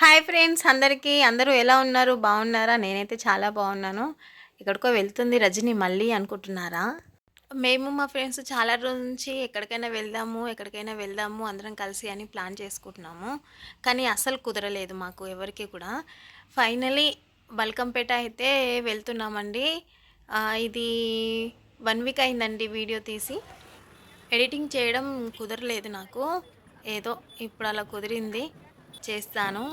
Hi friends అందరికీ. అందరూ ఎలా ఉన్నారు? బాగున్నారా? నేనైతే చాలా బాగున్నాను. ఎక్కడికో వెళ్తుంది రజని మళ్ళీ అనుకుంటున్నారా? మేము మా ఫ్రెండ్స్ చాలా రోజుల నుంచి ఎక్కడికైనా వెళ్దాము ఎక్కడికైనా వెళ్దాము అందరం కలిసి అని ప్లాన్ చేసుకుంటున్నాము. కానీ అసలు కుదరలేదు మాకు ఎవరికి కూడా. ఫైనలీ బల్కంపేట అయితే వెళ్తున్నామండి. ఇది వన్ వీక్ అయిందండి వీడియో తీసి. ఎడిటింగ్ చేయడం కుదరలేదు నాకు. ఏదో ఇప్పుడు అలా కుదిరింది. చేస్తాను.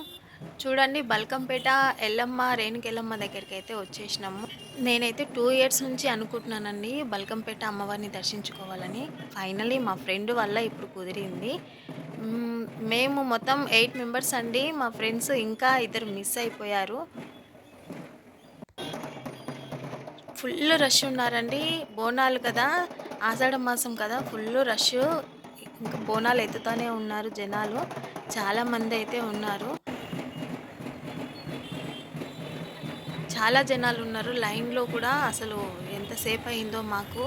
చూడండి బల్కంపేట ఎల్లమ్మ రేణుకెల్లమ్మ దగ్గరికి అయితే వచ్చేసినాము. నేనైతే టూ ఇయర్స్ నుంచి అనుకుంటున్నానండి బల్కంపేట అమ్మవారిని దర్శించుకోవాలని. ఫైనలీ మా ఫ్రెండ్ వల్ల ఇప్పుడు కుదిరింది. మేము మొత్తం ఎయిట్ మెంబర్స్ అండి. మా ఫ్రెండ్స్ ఇంకా ఇద్దరు మిస్ అయిపోయారు. ఫుల్ రష్ ఉన్నారండి. బోనాలు కదా ఆషాఢ మాసం కదా ఫుల్ రష్. ఇంకా బోనాలు ఎత్తుతూనే ఉన్నారు జనాలు. చాలా మంది అయితే ఉన్నారు. చాలా జనాలు ఉన్నారు. లైన్లో కూడా అసలు ఎంతసేపు అయిందో మాకు.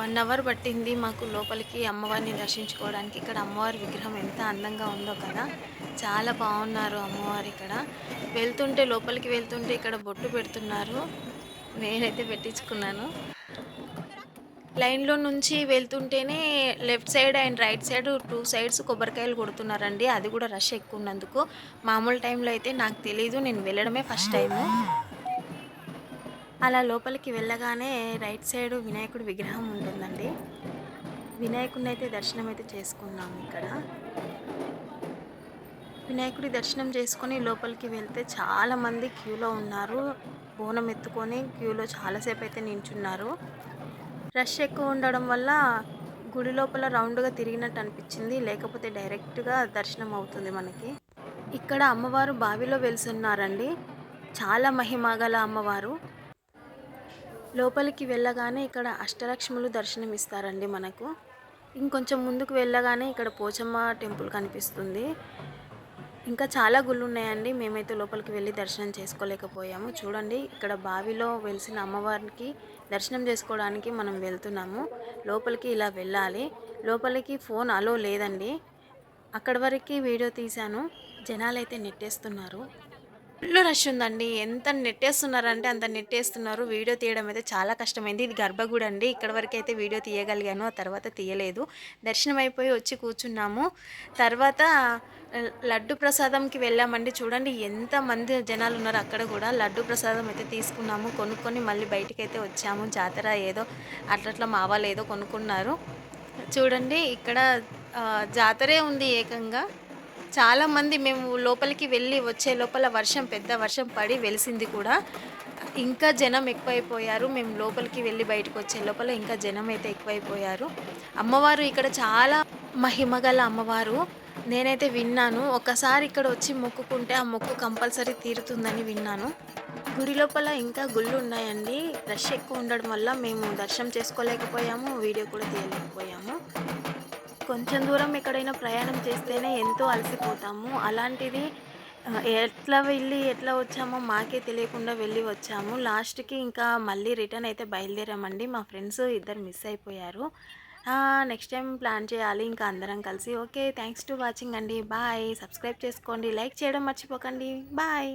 వన్ అవర్ పట్టింది మాకు లోపలికి అమ్మవారిని దర్శించుకోవడానికి. ఇక్కడ అమ్మవారి విగ్రహం ఎంత అందంగా ఉందో కదా. చాలా బాగున్నారు అమ్మవారు ఇక్కడ. వెళ్తుంటే లోపలికి వెళ్తుంటే ఇక్కడ బొట్టు పెడుతున్నారు. నేనైతే పెట్టించుకున్నాను. లైన్లో నుంచి వెళ్తుంటేనే left side and right side two sides కొబ్బరికాయలు కొడుతున్నారండి. అది కూడా రష్ ఎక్కువ ఉన్నందుకు మామూలు టైంలో అయితే నాకు తెలీదు. నేను వెళ్ళడమే ఫస్ట్ టైము. అలా లోపలికి వెళ్ళగానే రైట్ సైడ్ వినాయకుడి విగ్రహం ఉంటుందండి. వినాయకుడిని అయితే దర్శనం అయితే చేసుకున్నాము ఇక్కడ. వినాయకుడి దర్శనం చేసుకొని లోపలికి వెళ్తే చాలామంది క్యూలో ఉన్నారు. బోనం ఎత్తుకొని క్యూలో చాలాసేపు అయితే నించున్నారు. రష్ ఎక్కువ ఉండడం వల్ల గుడి లోపల రౌండ్గా తిరిగినట్టు అనిపించింది. లేకపోతే డైరెక్ట్గా దర్శనం అవుతుంది మనకి. ఇక్కడ అమ్మవారు బావిలో వెలుసున్నారండి. చాలా మహిమ గల అమ్మవారు. లోపలికి వెళ్ళగానే ఇక్కడ అష్టలక్ష్ములు దర్శనం ఇస్తారండి మనకు. ఇంకొంచెం ముందుకు వెళ్ళగానే ఇక్కడ పోచమ్మ టెంపుల్ కనిపిస్తుంది. ఇంకా చాలా గుళ్ళు ఉన్నాయండి మేమైతే లోపలికి వెళ్ళి దర్శనం చేసుకోలేకపోయాము. చూడండి ఇక్కడ బావిలో వెలిసిన అమ్మవారికి దర్శనం చేసుకోవడానికి మనం వెళ్తున్నాము. లోపలికి ఇలా వెళ్ళాలి. లోపలికి ఫోన్ అలో లేదండి. అక్కడి వరకు వీడియో తీశాను. జనాలు అయితే నెట్టేస్తున్నారు. ఫుల్ రష్ ఉందండి. ఎంత నెట్టేస్తున్నారంటే అంత నెట్టేస్తున్నారు. వీడియో తీయడం అయితే చాలా కష్టమైంది. ఇది గర్భగుడి అండి. ఇక్కడ వరకు అయితే వీడియో తీయగలిగాను. ఆ తర్వాత తీయలేదు. దర్శనం అయిపోయి వచ్చి కూర్చున్నాము. తర్వాత లడ్డు ప్రసాదంకి వెళ్ళామండి. చూడండి ఎంత మంది జనాలు ఉన్నారు అక్కడ కూడా. లడ్డు ప్రసాదం అయితే తీసుకున్నాము. కొనుక్కొని మళ్ళీ బయటికి అయితే వచ్చాము. జాతర ఏదో అట్లట్లా మావాలు ఏదో కొనుక్కున్నారు. చూడండి ఇక్కడ జాతరే ఉంది ఏకంగా. చాలామంది మేము లోపలికి వెళ్ళి వచ్చే లోపల వర్షం పెద్ద వర్షం పడి వెలిసింది కూడా. ఇంకా జనం ఎక్కువైపోయారు. మేము లోపలికి వెళ్ళి బయటకు వచ్చే లోపల ఇంకా జనం అయితే ఎక్కువైపోయారు. అమ్మవారు ఇక్కడ చాలా మహిమగల అమ్మవారు. నేనైతే విన్నాను. ఒకసారి ఇక్కడ వచ్చి మొక్కుకుంటే ఆ మొక్కు కంపల్సరీ తీరుతుందని విన్నాను. గుడి లోపల ఇంకా గుళ్ళు ఉన్నాయండి. రష్ ఎక్కువ ఉండడం వల్ల మేము దర్శనం చేసుకోలేకపోయాము. వీడియో కూడా తీయలేకపోయాము. కొంచెం దూరం ఎక్కడైనా ప్రయాణం చేస్తేనే ఎంతో అలసిపోతాము. అలాంటిది ఎట్లా వెళ్ళి ఎట్లా వచ్చామో మాకే తెలియకుండా వెళ్ళి వచ్చాము. లాస్ట్కి ఇంకా మళ్ళీ రిటర్న్ అయితే బయలుదేరామండి. మా ఫ్రెండ్స్ ఇద్దరు మిస్ అయిపోయారు. నెక్స్ట్ టైం ప్లాన్ చేయాలి ఇంకా అందరం కలిసి. ఓకే థ్యాంక్స్ టు వాచింగ్ అండి. బాయ్ సబ్స్క్రైబ్ చేసుకోండి. లైక్ చేయడం మర్చిపోకండి. బాయ్